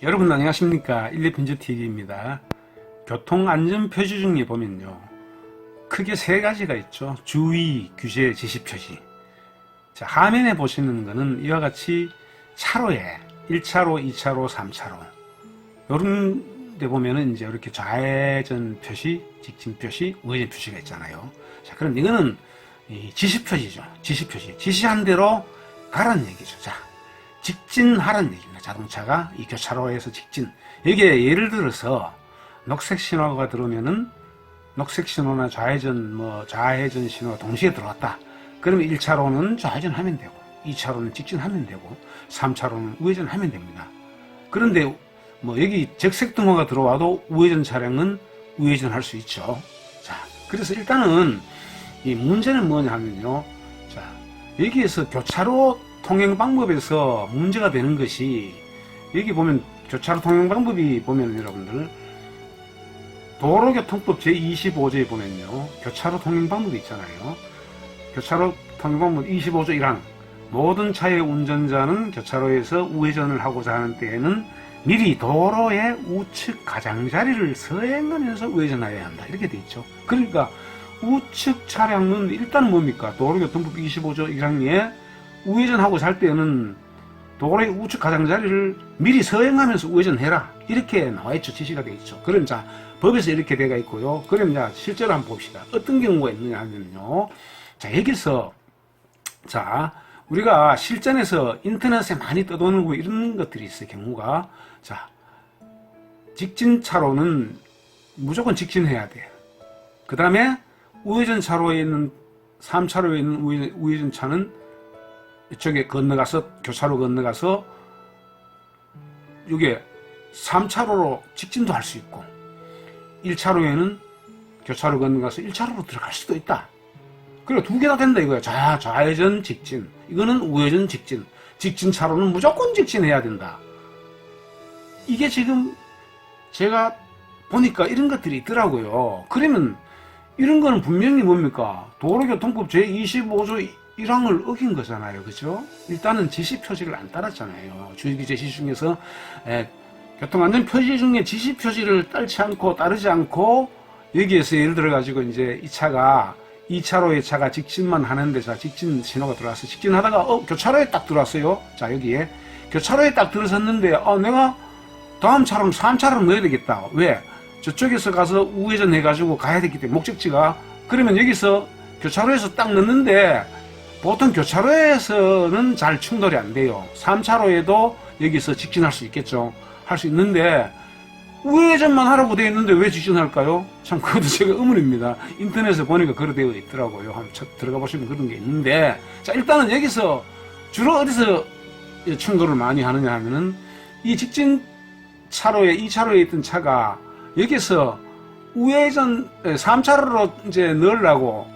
여러분 안녕하십니까? 12편지TV입니다. 교통안전표시 중에 보면요. 크게 세 가지가 있죠. 주의, 규제, 지시표시. 자, 화면에 보시는 거는 이와 같이 차로에 1차로, 2차로, 3차로. 요런 데 보면은 이제 이렇게 좌회전 표시, 직진 표시, 우회전 표시가 있잖아요. 자 그럼 이거는 이 지시표시죠. 지시표시. 지시한 대로 가라는 얘기죠. 자 직진하라는 얘기입니다. 자동차가 이 교차로에서 직진. 여기에 예를 들어서 녹색 신호가 들어오면은 녹색 신호나 좌회전 뭐 좌회전 신호가 동시에 들어왔다. 그러면 1차로는 좌회전 하면 되고 2차로는 직진하면 되고 3차로는 우회전 하면 됩니다. 그런데 뭐 여기 적색 등호가 들어와도 우회전 차량은 우회전 할 수 있죠. 자, 그래서 일단은 이 문제는 뭐냐 하면요. 자, 여기에서 교차로 통행 방법에서 문제가 되는 것이 여기 보면 교차로 통행 방법이 보면 여러분들 도로교통법 제25조에 보면요. 교차로 통행 방법이 있잖아요. 교차로 통행 방법 25조 1항. 모든 차의 운전자는 교차로에서 우회전을 하고자 하는 때에는 미리 도로의 우측 가장자리를 서행하면서 우회전하여야 한다. 이렇게 돼 있죠. 그러니까 우측 차량은 일단 뭡니까? 도로교통법 25조 1항에 우회전하고 살 때는 도로의 우측 가장자리를 미리 서행하면서 우회전해라. 이렇게 나와 있죠. 지시가 되어 있죠. 그럼 자, 법에서 이렇게 되어 있고요. 그럼 자, 실제로 한번 봅시다. 어떤 경우가 있느냐 하면요. 자, 여기서, 자, 우리가 실전에서 인터넷에 많이 떠도는 이런 것들이 있어요. 경우가. 자, 직진 차로는 무조건 직진해야 돼. 그 다음에 우회전 차로에 있는, 3차로에 있는 우회전 차는 이쪽에 건너가서 교차로 건너가서 이게 3차로로 직진도 할 수 있고 1차로에는 교차로 건너가서 1차로로 들어갈 수도 있다. 그리고 두 개 다 된다 이거야. 좌, 좌회전 직진. 이거는 우회전 직진. 직진 차로는 무조건 직진해야 된다. 이게 지금 제가 보니까 이런 것들이 있더라고요. 그러면 이런 거는 분명히 뭡니까? 도로교통법 제25조 1항을 어긴 거잖아요. 그죠? 일단은 지시 표시를 안 따랐잖아요. 주의기 제시 중에서 에, 교통안전 표시 중에 지시 표시를 따르지 않고 따르지 않고 여기에서 예를 들어 가지고 이제 이 차가 2차로의 차가 직진만 하는데 자 직진 신호가 들어와서 직진하다가 어 교차로에 딱 들어왔어요. 자 여기에 교차로에 딱 들어섰는데 어 내가 다음 차로는 3차로를 넣어야 되겠다. 왜? 저쪽에서 가서 우회전 해가지고 가야 되기 때문에 목적지가 그러면 여기서 교차로에서 딱 넣는데 보통 교차로에서는 잘 충돌이 안 돼요. 3차로에도 여기서 직진할 수 있겠죠. 할 수 있는데 우회전만 하라고 되어 있는데 왜 직진할까요? 참 그것도 제가 의문입니다. 인터넷에 보니까 그렇게 되어 있더라고요. 한번 들어가 보시면 그런 게 있는데 자 일단은 여기서 주로 어디서 충돌을 많이 하느냐 하면은 이 직진 차로에 2차로에 있던 차가 여기서 우회전 3차로로 이제 넣으려고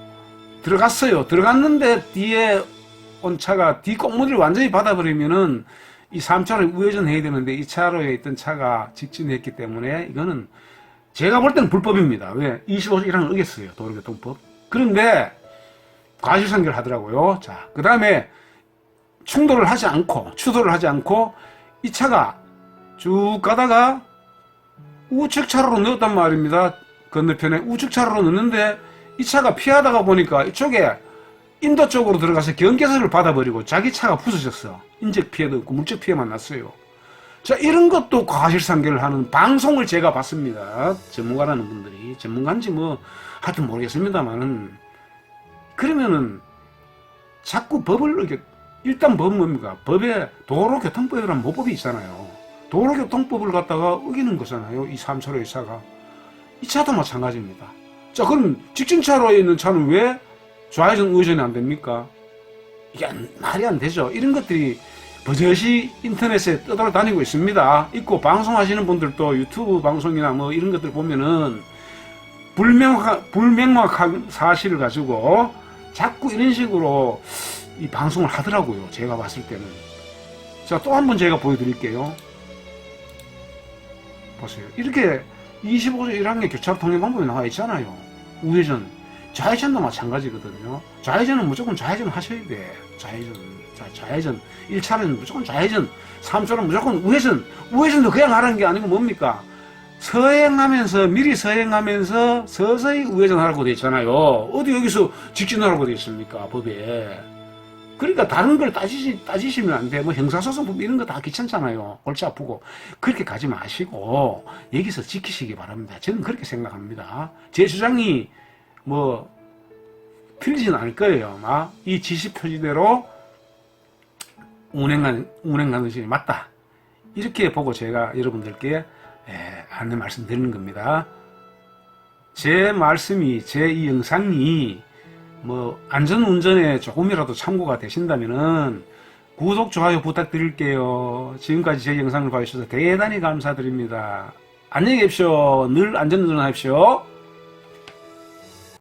들어갔어요. 들어갔는데 뒤에 온 차가 뒤 꽁무니를 완전히 받아버리면은 이 3차로에 우회전 해야 되는데 이 차로에 있던 차가 직진했기 때문에 이거는 제가 볼 때는 불법입니다. 왜? 25조 1항을 어겼어요. 도로교통법. 그런데 과실상계를 하더라고요. 자, 그 다음에 충돌을 하지 않고, 추돌을 하지 않고 이 차가 쭉 가다가 우측 차로로 넣었단 말입니다. 건너편에 우측 차로로 넣는데 이 차가 피하다가 보니까 이쪽에 인도 쪽으로 들어가서 경계선을 받아버리고 자기 차가 부서졌어. 인적 피해도 없고 물적 피해만 났어요. 자, 이런 것도 과실상계를 하는 방송을 제가 봤습니다. 전문가라는 분들이. 전문가인지 뭐, 하여튼 모르겠습니다만은. 그러면은, 자꾸 법을, 이렇게, 일단 법은 뭡니까? 법에 도로교통법이라는 모법이 있잖아요. 도로교통법을 갖다가 어기는 거잖아요. 이 3차로의 차가. 이 차도 마찬가지입니다. 자, 그럼 직진차로에 있는 차는 왜 좌회전, 우회전이 안 됩니까? 이게 안- 말이 안 되죠. 이런 것들이 버젓이 인터넷에 떠돌아다니고 있습니다. 있고 방송하시는 분들도 유튜브 방송이나 뭐 이런 것들 보면은 불명확, 불명확한 사실을 가지고 자꾸 이런 식으로 이 방송을 하더라고요. 제가 봤을 때는. 자, 또 한 번 제가 보여드릴게요. 보세요. 이렇게 25조 1항의 교차로 통행 방법이 나와 있잖아요. 우회전. 좌회전도 마찬가지거든요. 좌회전은 무조건 좌회전 하셔야 돼. 좌회전. 자, 좌회전. 1차로는 무조건 좌회전. 3차로는 무조건 우회전. 우회전도 그냥 하라는 게 아니고 뭡니까? 서행하면서, 미리 서행하면서 서서히 우회전하라고 돼 있잖아요. 어디 여기서 직진하라고 돼 있습니까? 법에. 그러니까 다른 걸 따지시, 따지시면 안 돼. 뭐 형사소송법 이런 거 다 귀찮잖아요. 골치 아프고. 그렇게 가지 마시고 여기서 지키시기 바랍니다. 저는 그렇게 생각합니다. 제 주장이 뭐 틀리진 않을 거예요. 아마 이 지시 표지대로 운행하는, 운행하는 것이 맞다. 이렇게 보고 제가 여러분들께 예, 안내 말씀드리는 겁니다. 제 말씀이, 제 이 영상이 뭐 안전 운전에 조금이라도 참고가 되신다면은 구독, 좋아요 부탁드릴게요. 지금까지 제 영상을 봐주셔서 대단히 감사드립니다. 안녕히 계십시오. 늘 안전 운전하십시오.